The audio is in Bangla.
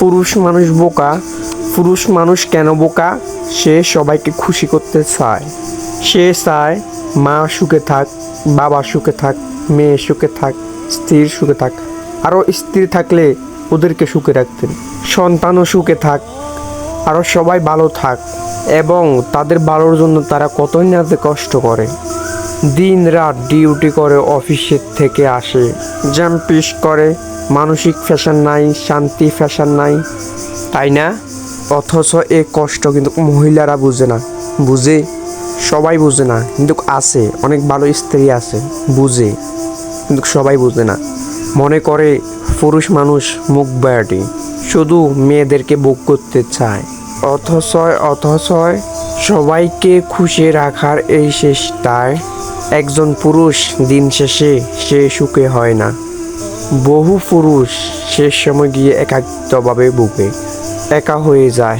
পুরুষ মানুষ বোকা, পুরুষ মানুষ কেন বোকা? সে সবাইকে খুশি করতে চায়। সে চায় মা সুখে থাক, বাবা সুখে থাক, মেয়ে সুখে থাক স্ত্রীর সুখে থাক। আরও স্ত্রী থাকলে ওদেরকে সুখে রাখতেন। সন্তানও সুখে থাক, আরও সবাই ভালো থাক এবং তাদের ভালোর জন্য তারা কতই না যে কষ্ট করে। দিন রাত ডিউটি করে অফিসের থেকে আসে। জ্যাম পিস করে, মানসিক ফ্যাশন নাই, শান্তি ফ্যাশন নাই, তাই না? অথচ এ কষ্ট কিন্তু মহিলারা বুঝে না। বুঝে? সবাই বুঝে না, কিন্তু আছে, অনেক ভালো স্ত্রী আছে, বুঝে, কিন্তু সবাই বুঝে না। মনে করে পুরুষ মানুষ মুখ বায়াটি, শুধু মেয়েদেরকে বুক করতে চায়। অথচ অথচ সবাইকে খুশি রাখার এই চেষ্টায় একজন পুরুষ দিন শেষে সে সুখে হয় না। বহু পুরুষ শেষ সময় গিয়ে একাকিত্বভাবে বুকে একা হয়ে যায়।